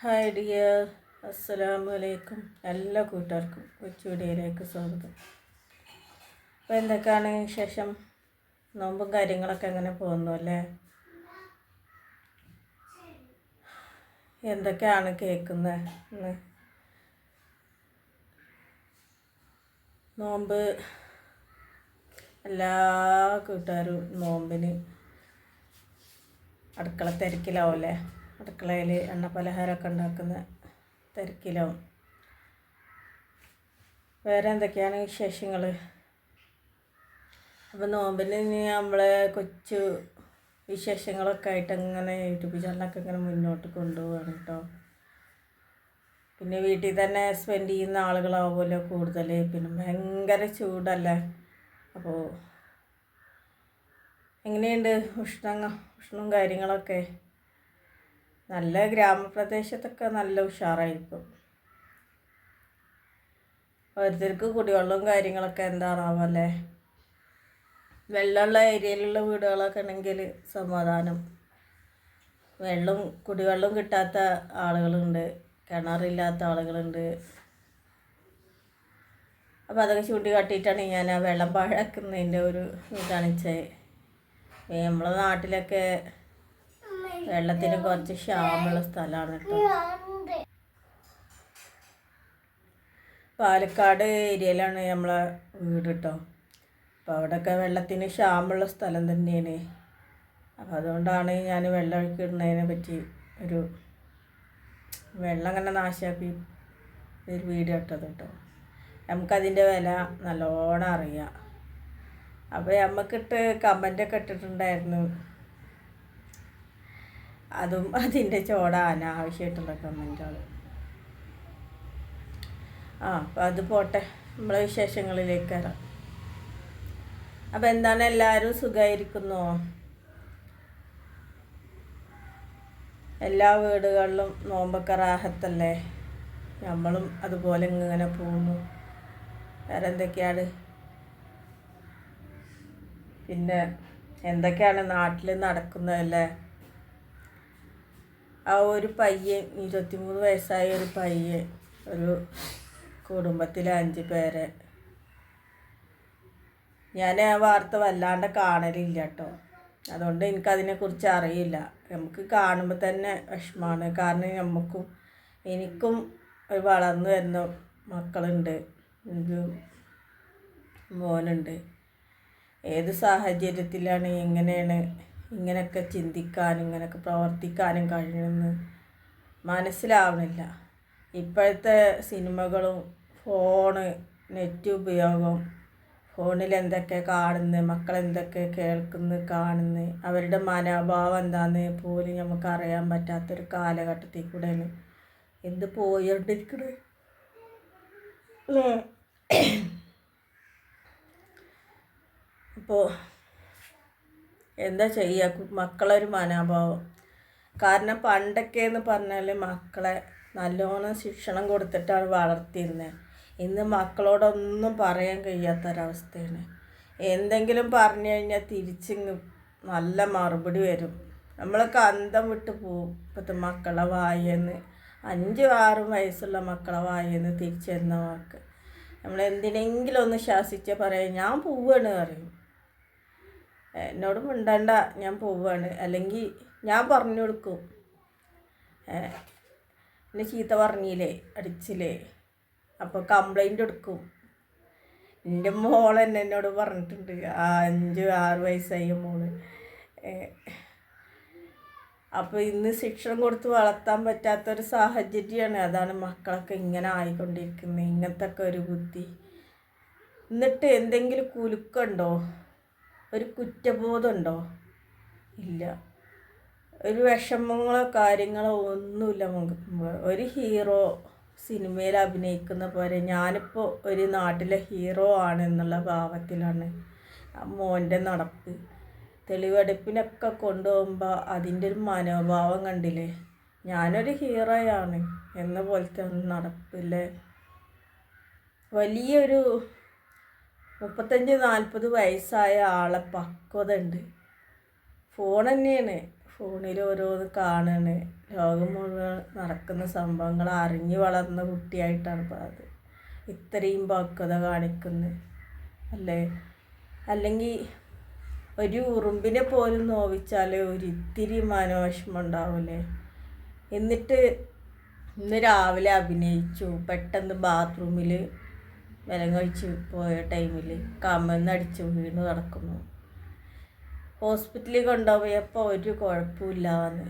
Hi dear അസ്സലാമു അലൈക്കും എല്ലാ കൂട്ടുകാർക്കും കൊച്ചുവിടിയിലേക്ക് സ്വാഗതം. അപ്പോൾ എന്തൊക്കെയാണ് ശേഷം നോമ്പും കാര്യങ്ങളൊക്കെ എങ്ങനെ പോകുന്നു അല്ലേ? എന്തൊക്കെയാണ് കേൾക്കുന്നത് നോമ്പ് എല്ലാ കൂട്ടുകാരും നോമ്പിന് അടുക്കള തിരക്കിലാവല്ലേ? അടുക്കളയിൽ എണ്ണ പലഹാരമൊക്കെ ഉണ്ടാക്കുന്ന തിരക്കിലാവും. വേറെ എന്തൊക്കെയാണ് വിശേഷങ്ങൾ അപ്പോൾ നോമ്പിന് ഇനി നമ്മളെ കൊച്ചു വിശേഷങ്ങളൊക്കെ ആയിട്ട് അങ്ങനെ യൂട്യൂബ് ചാനലൊക്കെ ഇങ്ങനെ മുന്നോട്ട് കൊണ്ടുപോവാണ് കേട്ടോ പിന്നെ വീട്ടിൽ തന്നെ സ്പെൻഡ് ചെയ്യുന്ന ആളുകളാവുമല്ലോ കൂടുതൽ പിന്നെ ഭയങ്കര ചൂടല്ലേ? അപ്പോൾ എങ്ങനെയുണ്ട് ഉഷ്ണ ഉഷ്ണവും കാര്യങ്ങളൊക്കെ? നല്ല ഗ്രാമപ്രദേശത്തൊക്കെ നല്ല ഉഷാറായിരിക്കും. ഓരോരുത്തർക്ക് കുടിവെള്ളവും കാര്യങ്ങളൊക്കെ എന്താണാവും അല്ലേ? വെള്ളമുള്ള ഏരിയയിലുള്ള വീടുകളൊക്കെ ഉണ്ടെങ്കിൽ സമാധാനം. വെള്ളം കുടിവെള്ളം കിട്ടാത്ത ആളുകളുണ്ട് കിണറില്ലാത്ത ആളുകളുണ്ട്. അപ്പോൾ അതൊക്കെ ചൂണ്ടിക്കാട്ടിയിട്ടാണ് ഞാൻ ആ വെള്ളം പാഴാക്കുന്നതിന്റെ ഒരു കാണിച്ചത് നമ്മളെ നാട്ടിലൊക്കെ വെള്ളത്തിന് കുറച്ച് ക്ഷാമുള്ള സ്ഥലമാണ് കേട്ടോ. പാലക്കാട് ഏരിയയിലാണ് നമ്മളെ വീട് കേട്ടോ. അപ്പോൾ അവിടെയൊക്കെ വെള്ളത്തിന് ക്ഷാമുള്ള സ്ഥലം തന്നെയാണ്. അപ്പോൾ അതുകൊണ്ടാണ് ഞാൻ വെള്ളം ഒഴുക്കിടുന്നതിനെ പറ്റി ഒരു വെള്ളം അങ്ങനെ നാശാക്കി ഒരു വീട് ഇട്ടത് കേട്ടോ. നമുക്കതിന്റെ വില നല്ലോണം അറിയാം. അപ്പോൾ നമുക്കിട്ട് കമന്റൊക്കെ ഇട്ടിട്ടുണ്ടായിരുന്നു. അതും അതിന്റെ ചോട അനാവശ്യമായിട്ടുള്ള കമന്റുകൾ ആ അപ്പം അത് പോട്ടെ. നമ്മളെ വിശേഷങ്ങളിലേക്ക് വരാം അപ്പം എന്താണ്? എല്ലാവരും സുഖമായിരിക്കുന്നോ എല്ലാ വീടുകളിലും നോമ്പൊക്കെ റാഹത്തല്ലേ? നമ്മളും അതുപോലെ ഇങ്ങനെ പോകുന്നു. വേറെ എന്തൊക്കെയാണ്? പിന്നെ എന്തൊക്കെയാണ് നാട്ടിൽ നടക്കുന്നതല്ലേ? ആ ഒരു പയ്യൻ ഇരുപത്തിമൂന്ന് വയസ്സായ ഒരു പയ്യൻ ഒരു കുടുംബത്തിലെ അഞ്ച് പേരെ. ഞാൻ ആ വാർത്ത വല്ലാണ്ട് കാണലില്ല കേട്ടോ അതുകൊണ്ട് എനിക്കതിനെക്കുറിച്ച് അറിയില്ല. നമുക്ക് കാണുമ്പോൾ തന്നെ വിഷമമാണ് കാരണം നമുക്കും എനിക്കും ഒരു വളർന്നു വരുന്ന മക്കളുണ്ട്. ഒരു മോനുണ്ട്. ഏത് സാഹചര്യത്തിലാണ് എങ്ങനെയാണ് ഇങ്ങനെയൊക്കെ ചിന്തിക്കാനും ഇങ്ങനെയൊക്കെ പ്രവർത്തിക്കാനും കഴിയുമെന്ന് മനസ്സിലാവുന്നില്ല ഇപ്പോഴത്തെ സിനിമകളും ഫോണ് നെറ്റ് ഉപയോഗം ഫോണിൽ എന്തൊക്കെ കാണുന്നു മക്കളെന്തൊക്കെ കേൾക്കുന്നു കാണുന്നു അവരുടെ മനോഭാവം എന്താന്ന് പോലും നമുക്ക് അറിയാൻ പറ്റാത്തൊരു കാലഘട്ടത്തിൽ കൂടെയാണ് എന്ത് പോയോണ്ടിരിക്കണേ അപ്പോൾ എന്താ ചെയ്യുക മക്കളൊരു മനോഭാവം. കാരണം പണ്ടൊക്കെ എന്ന് പറഞ്ഞാൽ മക്കളെ നല്ലോണം ശിക്ഷണം കൊടുത്തിട്ടാണ് വളർത്തിയിരുന്നത് ഇന്ന് മക്കളോടൊന്നും പറയാൻ കഴിയാത്തൊരവസ്ഥയാണ്. എന്തെങ്കിലും പറഞ്ഞു കഴിഞ്ഞാൽ തിരിച്ചിങ്ങ് നല്ല മറുപടി വരും. നമ്മളൊക്കെ അന്തം വിട്ട് പോവും ഇപ്പോഴത്തെ മക്കളെ വായെന്ന്. അഞ്ചും ആറും വയസ്സുള്ള മക്കളെ വായെന്ന് തിരിച്ചു വാക്ക്. നമ്മൾ എന്തിനെങ്കിലും ഒന്ന് ശാസിച്ച് പറയാം ഞാൻ പോവുകയാണ് പറയും. എന്നോട് മിണ്ടണ്ട ഞാൻ പോവുകയാണ് അല്ലെങ്കിൽ ഞാൻ പറഞ്ഞു കൊടുക്കും. എന്നെ ചീത്ത പറഞ്ഞില്ലേ അടിച്ചില്ലേ? അപ്പോൾ കംപ്ലൈന്റ് എടുക്കും. എന്റെ മോൾ തന്നെ എന്നോട് പറഞ്ഞിട്ടുണ്ട്. ആ അഞ്ച് ആറ് വയസ്സായ മോൾ. അപ്പോൾ ഇന്ന് ശിക്ഷണം കൊടുത്ത് വളർത്താൻ പറ്റാത്തൊരു സാഹചര്യമാണ്. അതാണ് മക്കളൊക്കെ ഇങ്ങനെ ആയിക്കൊണ്ടിരിക്കുന്നത്. ഇങ്ങനത്തെ ഒക്കെ ഒരു ബുദ്ധി. എന്നിട്ട് എന്തെങ്കിലും കുലുക്കുണ്ടോ? ഒരു കുറ്റബോധമുണ്ടോ? ഇല്ല. ഒരു വിഷമങ്ങളോ കാര്യങ്ങളോ ഒന്നുമില്ല ഒരു ഹീറോ സിനിമയിൽ അഭിനയിക്കുന്ന പോലെ ഞാനിപ്പോൾ ഒരു നാട്ടിലെ ഹീറോ ആണ് എന്നുള്ള ഭാവത്തിലാണ് മോന്റെ നടപ്പ്. തെളിവെടുപ്പിനൊക്കെ കൊണ്ടുപോകുമ്പോൾ അതിന്റെ ഒരു മനോഭാവം കണ്ടില്ലേ? ഞാനൊരു ഹീറോയാണ് എന്ന പോലത്തെ നടപ്പില്ലേ വലിയൊരു മുപ്പത്തഞ്ച് നാൽപ്പത് വയസ്സായ ആളെ പക്വത ഉണ്ട് ഫോൺ തന്നെയാണ്. ഫോണിൽ ഓരോന്ന് കാണാണ്. ലോകം മുഴുവൻ നടക്കുന്ന സംഭവങ്ങൾ അറിഞ്ഞു വളർന്ന കുട്ടിയായിട്ടാണ് അത്. ഇത്രയും പക്വത കാണിക്കുന്നത് അല്ലേ? അല്ലെങ്കിൽ ഒരു ഉറുമ്പിനെ പോലും നോവിച്ചാൽ ഒരിത്തിരി മനോവിഷമം ഉണ്ടാവില്ലേ എന്നിട്ട് ഇന്ന് രാവിലെ അഭിനയിച്ചു. പെട്ടെന്ന് ബാത്റൂമിൽ വിലം കഴിച്ച് പോയ ടൈമിൽ കമ്മന്ന് അടിച്ച് വീണ് കിടക്കുന്നു ഹോസ്പിറ്റലിൽ കൊണ്ടുപോയപ്പോൾ ഒരു കുഴപ്പമില്ല വന്ന്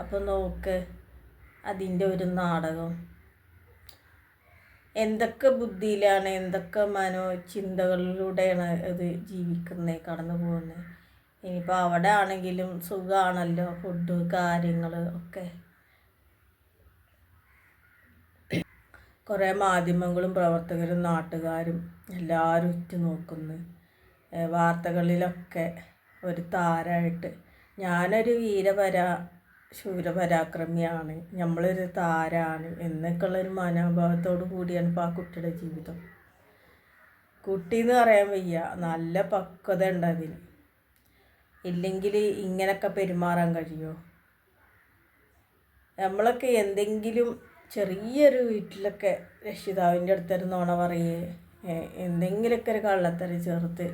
അപ്പോൾ നോക്ക് അതിന്റെ ഒരു നാടകം. എന്തൊക്കെ ബുദ്ധിയിലാണ് എന്തൊക്കെ മനോ ചിന്തകളിലൂടെയാണ് അത് ജീവിക്കുന്നത് കടന്നു പോകുന്നത് ഇനിയിപ്പോൾ അവിടെ ആണെങ്കിലും സുഖമാണല്ലോ ഫുഡ് കാര്യങ്ങൾ ഒക്കെ. കുറേ മാധ്യമങ്ങളും പ്രവർത്തകരും നാട്ടുകാരും എല്ലാവരും ഉറ്റു നോക്കുന്നു വാർത്തകളിലൊക്കെ ഒരു താരമായിട്ട് ഞാനൊരു വീരപരാ ശൂരപരാക്രമിയാണ്. നമ്മളൊരു താരമാണ് എന്നൊക്കെയുള്ളൊരു മനോഭാവത്തോടു കൂടിയാണ് ഇപ്പോൾ ആ കുട്ടിയുടെ ജീവിതം. കുട്ടി എന്ന് പറയാൻ വയ്യ നല്ല പക്വത ഉണ്ട് അതിന്. ഇല്ലെങ്കിൽ ഇങ്ങനെയൊക്കെ പെരുമാറാൻ കഴിയുമോ നമ്മളൊക്കെ എന്തെങ്കിലും ചെറിയൊരു വീട്ടിലൊക്കെ രക്ഷിതാവിന്റെ അടുത്തൊരു നുണ പറയേ എന്തെങ്കിലുമൊക്കെ ഒരു കള്ളത്തരം ചേർത്ത്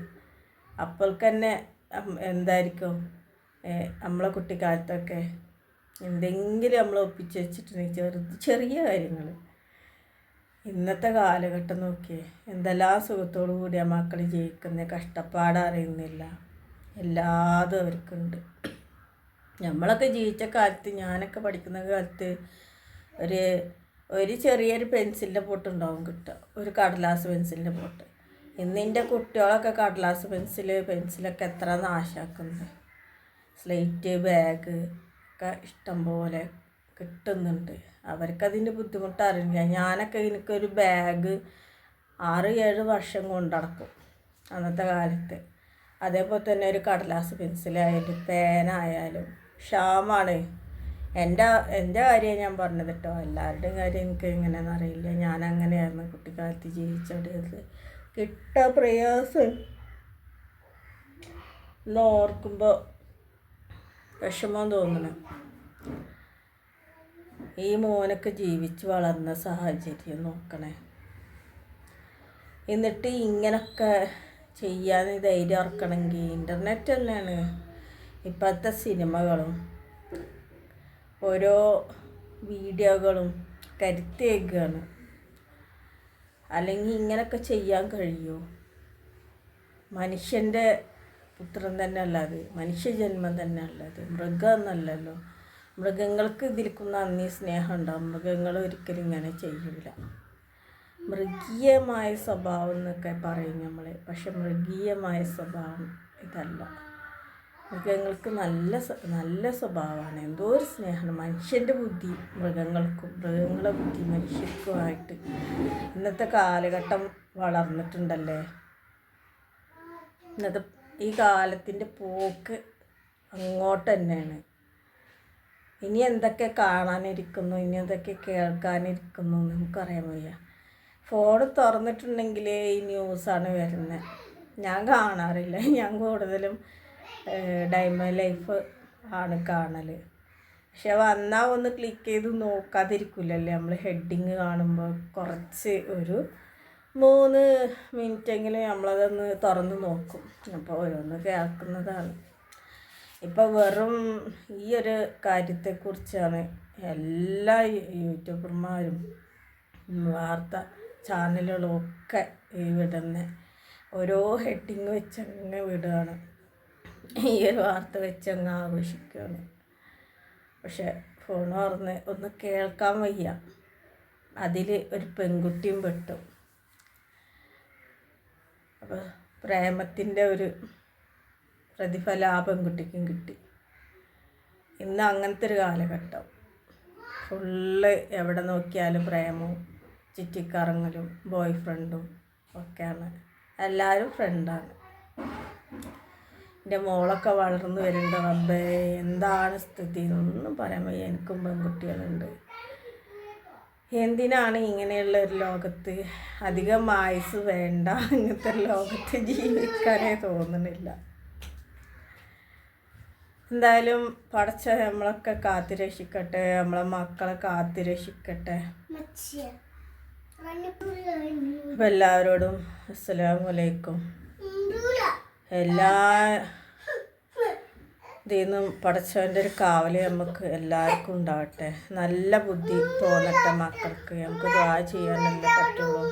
അപ്പോൾ തന്നെ എന്തായിരിക്കും? നമ്മളെ കുട്ടിക്കാലത്തൊക്കെ എന്തെങ്കിലും നമ്മൾ ഒപ്പിച്ച് വെച്ചിട്ടുണ്ടെങ്കിൽ ചെറുത് ചെറിയ കാര്യങ്ങൾ ഇന്നത്തെ കാലഘട്ടം നോക്കിയേ എന്തെല്ലാം സുഖത്തോടു കൂടി ആ മക്കൾ ജീവിക്കുന്ന കഷ്ടപ്പാട് അറിയുന്നില്ല. എല്ലാതും അവർക്കുണ്ട്. നമ്മളൊക്കെ ജീവിച്ച കാലത്ത് ഞാനൊക്കെ പഠിക്കുന്ന കാലത്ത് ഒരു ഒരു ചെറിയൊരു പെൻസിലിന്റെ പൊട്ടുണ്ടാവും കിട്ടുക. ഒരു കടലാസ് പെൻസിലിന്റെ പൊട്ട്. ഇന്നിന്റെ കുട്ടികളൊക്കെ കടലാസ് പെൻസിൽ പെൻസിലൊക്കെ എത്ര നാശാക്കുന്നത് സ്ലേറ്റ് ബാഗ് ഒക്കെ ഇഷ്ടം പോലെ കിട്ടുന്നുണ്ട്. അവർക്കതിന്റെ ബുദ്ധിമുട്ട് അറിയില്ല ഞാനൊക്കെ എനിക്കൊരു ബാഗ് ആറ് ഏഴ് വർഷം കൊണ്ടടക്കും അന്നത്തെ കാലത്ത്. അതേപോലെ തന്നെ ഒരു കടലാസ് പെൻസിലായാലും പേനായാലും ക്ഷാമാണ്. എന്റെ എന്റെ കാര്യം ഞാൻ പറഞ്ഞത് കേട്ടോ. എല്ലാവരുടെയും കാര്യം എനിക്ക് എങ്ങനെയാണെന്ന് അറിയില്ല. ഞാൻ അങ്ങനെയായിരുന്നു കുട്ടിക്കാലത്ത് ജീവിച്ചോടിയത് കിട്ട പ്രയാസം. ഓർക്കുമ്പോൾ വിഷമം തോന്നണം. ഈ മോനൊക്കെ ജീവിച്ച് വളർന്ന സാഹചര്യം നോക്കണേ. എന്നിട്ട് ഇങ്ങനൊക്കെ ചെയ്യാൻ ധൈര്യം ഇറക്കണമെങ്കിൽ ഇന്റർനെറ്റ് തന്നെയാണ് ഇപ്പോഴത്തെ സിനിമകളും. ഓരോ വീഡിയോകളും കരുത്തേക്കുകയാണ് അല്ലെങ്കിൽ ഇങ്ങനെയൊക്കെ ചെയ്യാൻ കഴിയുമോ മനുഷ്യന്റെ പുത്രൻ തന്നെ അല്ലാത് മനുഷ്യജന്മം തന്നെ അല്ലാത് മൃഗമെന്നല്ലല്ലോ മൃഗങ്ങൾക്ക് ഇതിൽക്കും അന്നി സ്നേഹം ഉണ്ടാവും. മൃഗങ്ങൾ ഒരിക്കലും ഇങ്ങനെ ചെയ്യില്ല മൃഗീയമായ സ്വഭാവം എന്നൊക്കെ പറയും നമ്മൾ പക്ഷെ മൃഗീയമായ സ്വഭാവം ഇതല്ല. മൃഗങ്ങൾക്ക് നല്ല നല്ല സ്വഭാവമാണ്. എന്തോ ഒരു സ്നേഹമാണ്. മനുഷ്യന്റെ ബുദ്ധി മൃഗങ്ങൾക്കും മൃഗങ്ങളെ ബുദ്ധി മനുഷ്യർക്കുമായിട്ട് ഇന്നത്തെ കാലഘട്ടം വളർന്നിട്ടുണ്ടല്ലേ? ഇന്നത്തെ ഈ കാലത്തിന്റെ പോക്ക് അങ്ങോട്ട് തന്നെയാണ് ഇനി എന്തൊക്കെ കാണാനിരിക്കുന്നു? ഇനി എന്തൊക്കെ കേൾക്കാനിരിക്കുന്നു? നമുക്കറിയാൻ വയ്യ. ഫോൺ തുറന്നിട്ടുണ്ടെങ്കിൽ ഈ ന്യൂസാണ് വരുന്നത് ഞാൻ കാണാറില്ല. ഞാൻ കൂടുതലും ഡയമണ്ട് ലൈഫ് ആണ് കാണൽ പക്ഷെ വന്നാൽ ഒന്ന് ക്ലിക്ക് ചെയ്ത് നോക്കാതിരിക്കില്ലല്ലേ നമ്മൾ ഹെഡിങ് കാണുമ്പോൾ കുറച്ച് ഒരു മൂന്ന് മിനിറ്റെങ്കിലും നമ്മളതൊന്ന് തുറന്ന് നോക്കും. അപ്പോൾ ഓരോന്ന് കേൾക്കുന്നതാണ്. ഇപ്പോൾ വെറും ഈ ഒരു കാര്യത്തെക്കുറിച്ചാണ് എല്ലാ യൂട്യൂബർമാരും വാർത്ത ചാനലുകളൊക്കെ ഒക്കെ വിടുന്നത് ഓരോ ഹെഡിങ് വെച്ചങ്ങ് വിടുകയാണ് ഈ ഒരു വാർത്ത വെച്ച് അങ്ങ് ആഘോഷിക്കുകയാണ്. പക്ഷെ ഫോൺ തുറന്ന് ഒന്ന് കേൾക്കാൻ വയ്യ. അതിൽ ഒരു പെൺകുട്ടിയും പെട്ടു. അപ്പോൾ പ്രേമത്തിന്റെ ഒരു പ്രതിഫലം ആ പെൺകുട്ടിക്കും കിട്ടി. ഇന്ന് അങ്ങനത്തെ ഒരു കാലഘട്ടം. ഫുള്ള് എവിടെ നോക്കിയാലും പ്രേമവും ചുറ്റിക്കറങ്ങലും ബോയ് ഫ്രണ്ടും ഒക്കെയാണ്. എല്ലാവരും ഫ്രണ്ടാണ് എന്റെ മോളൊക്കെ വളർന്നു വരുന്നുണ്ട് റബ്ബേ. എന്താണ് സ്ഥിതി? എന്നൊന്നും പറയാൻ വയ്യ. എനിക്കും പെൺകുട്ടികളുണ്ട്. എന്തിനാണ് ഇങ്ങനെയുള്ള ഒരു ലോകത്ത് അധികം ആയുസ് വേണ്ട? ഇങ്ങനത്തെ ലോകത്ത് ജീവിക്കാനേ തോന്നുന്നില്ല. എന്തായാലും പടച്ച നമ്മളൊക്കെ കാത്തു രക്ഷിക്കട്ടെ നമ്മളെ മക്കളെ കാത്തു രക്ഷിക്കട്ടെ അപ്പം എല്ലാവരോടും അസ്സലാമു എല്ലാ ഇതിന്നും പടച്ചവന്റെ ഒരു കാവൽ നമുക്ക് എല്ലാവർക്കും ഉണ്ടാവട്ടെ. നല്ല ബുദ്ധി തോന്നട്ടെ മക്കൾക്ക്. നമുക്ക് ദ്വാ ചെയ്യാനല്ലേ പറ്റുള്ളൂ.